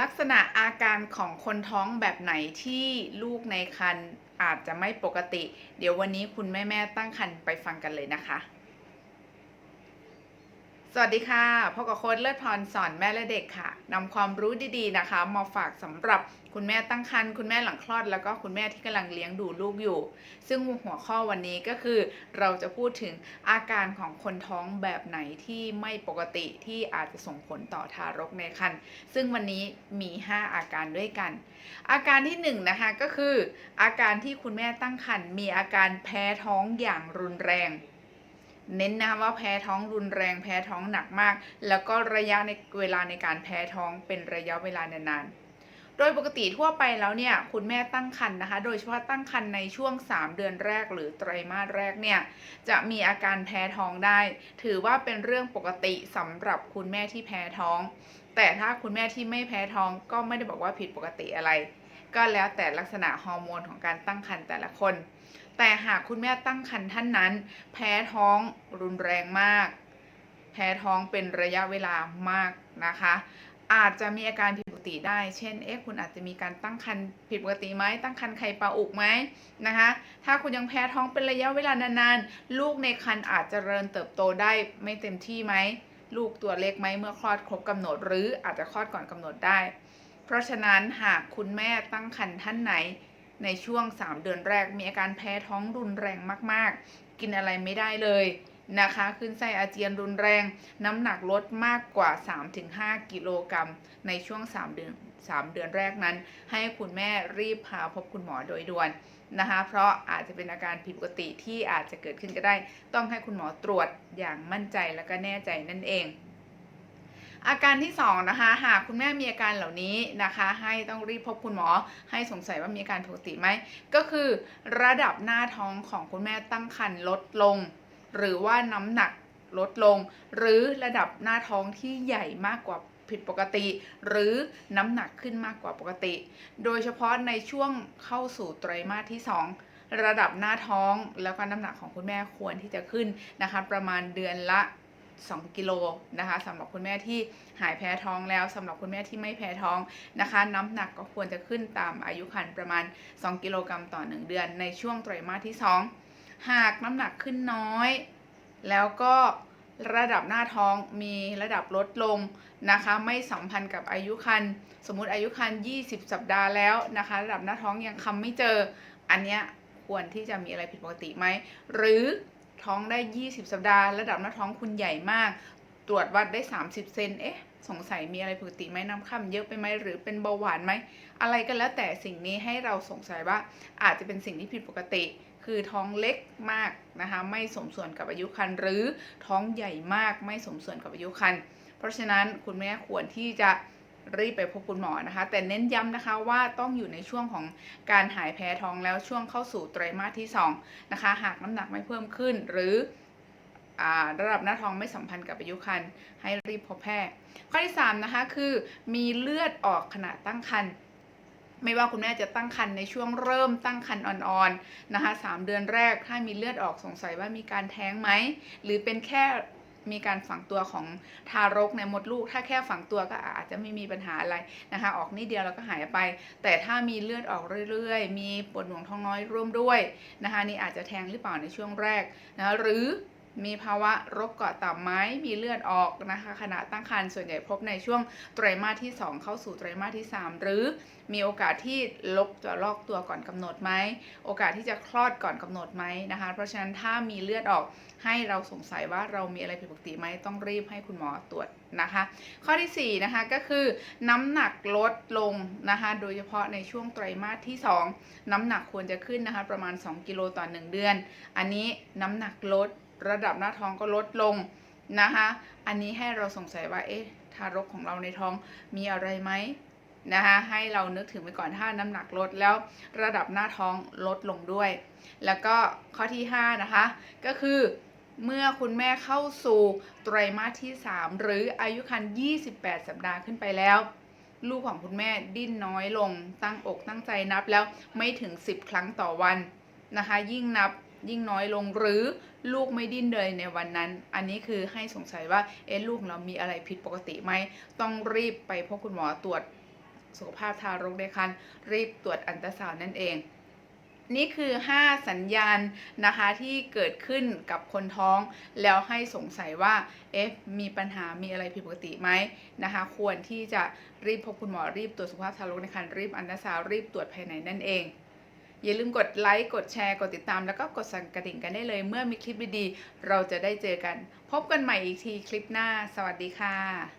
ลักษณะอาการของคนท้องแบบไหนที่ลูกในครรภ์อาจจะไม่ปกติ เดี๋ยววันนี้คุณแม่แม่ตั้งครรภ์ไปฟังกันเลยนะคะ สวัสดีค่ะพบกับโค้ดเลิศพรสอนแม่และเด็กค่ะนำความรู้ดีๆนะคะ มาฝากสำหรับคุณแม่ตั้งครรภ์คุณแม่หลังคลอด แล้วก็คุณแม่ที่กำลังเลี้ยงดูลูกอยู่ ซึ่งหัวข้อวันนี้ก็คือเราจะพูดถึงอาการของคนท้องแบบไหนที่ไม่ปกติที่อาจจะส่งผลต่อทารกในครรภ์ซึ่งวันนี้มี 5 อาการด้วยกัน อาการที่1นงนะคะก็คือ อาการที่คุณแม่ตั้งครรภ์มีอาการแพ้ท้องอย่างรุนแรง เน้นนะคะว่าแพ้ท้องรุนแรงแพ้ท้องหนักมาก แล้วก็ระยะในเวลาในการแพ้ท้องเป็นระยะเวลานานๆ โดยปกติทั่วไปแล้วเนี่ยคุณแม่ตั้งครรภ์นะคะ โดยเฉพาะตั้งครรภ์ในช่วง 3 เดือนแรกหรือไตรมาสแรกเนี่ยจะมีอาการแพ้ท้องได้ ถือว่าเป็นเรื่องปกติสำหรับคุณแม่ที่แพ้ท้อง แต่ถ้าคุณแม่ที่ไม่แพ้ท้องก็ไม่ได้บอกว่าผิดปกติอะไร ก็แล้วแต่ลักษณะฮอร์โมนของการตั้งครรภ์แต่ละคน แต่หากคุณแม่ตั้งครรภ์ท่านนั้น แพ้ท้องรุนแรงมาก แพ้ท้องเป็นระยะเวลามากนะคะ อาจจะมีอาการผิดปกติได้ เช่น เอ๊ะ คุณอาจจะมีการตั้งครรภ์ผิดปกติไหม ตั้งครรภ์ไข่ปลาอุกไหมนะคะ ถ้าคุณยังแพ้ท้องเป็นระยะเวลานานๆ ลูกในครรภ์อาจจะเริญเติบโตได้ไม่เต็มที่ไหม ลูกตัวเล็กไหมเมื่อคลอดครบกำหนด หรืออาจจะคลอดก่อนกำหนดได้ เพราะฉะนั้นหากคุณแม่ตั้งครรภ์ท่านไหน ในช่วง 3 เดือนแรกมีอาการแพ้ท้องรุนแรงมาก ๆ กินอะไรไม่ได้เลยนะคะ ขึ้นไส้อาเจียนรุนแรง น้ำหนักลดมากกว่า 3-5 กิโลกรัมในช่วง 3 เดือน 3 เดือนแรกนั้น ให้คุณแม่รีบพาพบคุณหมอโดยด่วนนะคะ เพราะอาจจะเป็นอาการผิดปกติที่อาจจะเกิดขึ้นก็ได้ ต้องให้คุณหมอตรวจอย่างมั่นใจและก็แน่ใจนั่นเอง อาการที่2นะคะหากคุณแม่มีอาการเหล่านี้นะคะ ให้ต้องรีบพบคุณหมอ ให้สงสัยว่ามีอาการปกติไหมก็คือระดับหน้าท้องของคุณแม่ตั้งครรภ์ลดลง หรือว่าน้ำหนักลดลง หรือระดับหน้าท้องที่ใหญ่มากกว่าผิดปกติ หรือน้ำหนักขึ้นมากกว่าปกติ โดยเฉพาะในช่วงเข้าสู่ไตรมาสที่ 2 ระดับหน้าท้องแล้วก็น้ำหนักของคุณแม่ควรที่จะขึ้นนะคะ ประมาณเดือนละ 2 กิโลนะคะสำหรับคุณแม่ที่หายแพ้ท้องแล้วสำหรับคุณแม่ที่ไม่แพ้ท้องนะคะ น้ำหนักก็ควรจะขึ้นตามอายุครรภ์ประมาณ 2 กิโลกรัมต่อ 1 เดือน ในช่วงไตรมาสที่ 2 หากน้ำหนักขึ้นน้อย แล้วก็ระดับหน้าท้องมีระดับลดลงนะคะ ไม่สัมพันธ์กับอายุครรภ์สมมุติอายุครรภ์20 สัปดาห์แล้วนะคะ ระดับหน้าท้องยังคำไม่เจอ อันเนี้ยควรที่จะมีอะไรผิดปกติไหม หรือ ท้องได้ 20 สัปดาห์ ระดับหน้าท้องคุณใหญ่มาก ตรวจวัดได้ 30 เซน เอ๊ะ สงสัยมีอะไรผิดปกติไหมน้ำค่ำเยอะไปไหมหรือเป็นเบาหวานไหม อะไรก็แล้วแต่สิ่งนี้ให้เราสงสัยว่าอาจจะเป็นสิ่งที่ผิดปกติ คือท้องเล็กมากนะคะ ไม่สมส่วนกับอายุครรภ์หรือท้องใหญ่มากไม่สมส่วนกับอายุครรภ์ เพราะฉะนั้นคุณแม่ควรที่จะ รีบไปพบคุณหมอนะคะ แต่เน้นย้ำนะคะว่าต้องอยู่ในช่วงของการหายแพ้ท้องแล้วช่วงเข้าสู่ไตรมาสที่2นะคะหากน้ำหนักไม่เพิ่มขึ้น หรือระดับหน้าท้องไม่สัมพันธ์กับอายุครรภ์ให้รีบพบแพทย์ข้อที่3นะคะคือมีเลือดออกขณะตั้งครรภ์ไม่ว่าคุณแม่จะตั้งครรภ์ในช่วงเริ่มตั้งครรภ์อ่อนๆนะคะสามเดือนแรกถ้ามีเลือดออกสงสัยว่ามีการแท้งไหม หรือเป็นแค่ มีการฝังตัวของทารกในมดลูก ถ้าแค่ฝังตัวก็อาจจะไม่มีปัญหาอะไรนะคะ ออกนิดเดียวแล้วก็หายไป แต่ถ้ามีเลือดออกเรื่อยๆ มีปวดหน่วงท้องน้อยร่วมด้วยนะคะนี่อาจจะแทงหรือเปล่าในช่วงแรกนะหรือ มีภาวะรกเกาะต่ำไหมมีเลือดออกนะคะขณะตั้งครรภ์ส่วนใหญ่พบในช่วงไตรมาสที่ 2 เข้าสู่ไตรมาสที่ 3 หรือมีโอกาสที่ลกจะลอกตัวก่อนกำหนดไหมโอกาสที่จะคลอดก่อนกำหนดไหมนะคะ เพราะฉะนั้นถ้ามีเลือดออกให้เราสงสัยว่าเรามีอะไรผิดปกติไหมต้องรีบให้คุณหมอตรวจนะคะ ข้อที่4นะคะก็คือน้ำหนักลดลงนะคะโดยเฉพาะในช่วงไตรมาสที่ 2 น้ำหนักควรจะขึ้นนะคะประมาณ 2 กิโลต่อ 1 เดือน อันนี้น้ำหนักลด ระดับหน้าท้องก็ลดลงนะคะ อันนี้ให้เราสงสัยว่าเอ๊ะทารกของเราในท้องมีอะไรไหมนะคะให้เรานึกถึงไปก่อนถ้าน้ำหนักลดแล้วระดับหน้าท้องลดลงด้วย แล้วก็ข้อที่ 5 นะคะ ก็คือเมื่อคุณแม่เข้าสู่ไตรมาสที่ 3 หรืออายุครรภ์28 สัปดาห์ขึ้นไปแล้ว ลูกของคุณแม่ดิ้นน้อยลงตั้งอกตั้งใจนับแล้วไม่ถึง 10 ครั้งต่อวันนะคะ ยิ่งนับยิ่งน้อยลงหรือลูกไม่ดิ้นเลยในวันนั้น อันนี้คือให้สงสัยว่าเอ๊ะลูกเรามีอะไรผิดปกติไหมต้องรีบไปพบคุณหมอตรวจสุขภาพทารกในครรภ์รีบตรวจอันตราซาวน์นั่นเอง นี่คือ 5 สัญญาณนะคะที่เกิดขึ้นกับคนท้อง แล้วให้สงสัยว่าเอ๊ะมีปัญหามีอะไรผิดปกติไหมนะคะ ควรที่จะรีบพบคุณหมอรีบตรวจสุขภาพทารกในครรภ์รีบอันตราซาวน์รีบตรวจภายในนั่นเอง อย่าลืมกดไลค์ กดแชร์ กดติดตาม แล้วก็กดสั่นกระดิ่งกันได้เลย เมื่อมีคลิปดีๆ เราจะได้เจอกัน พบกันใหม่อีกทีคลิปหน้า สวัสดีค่ะ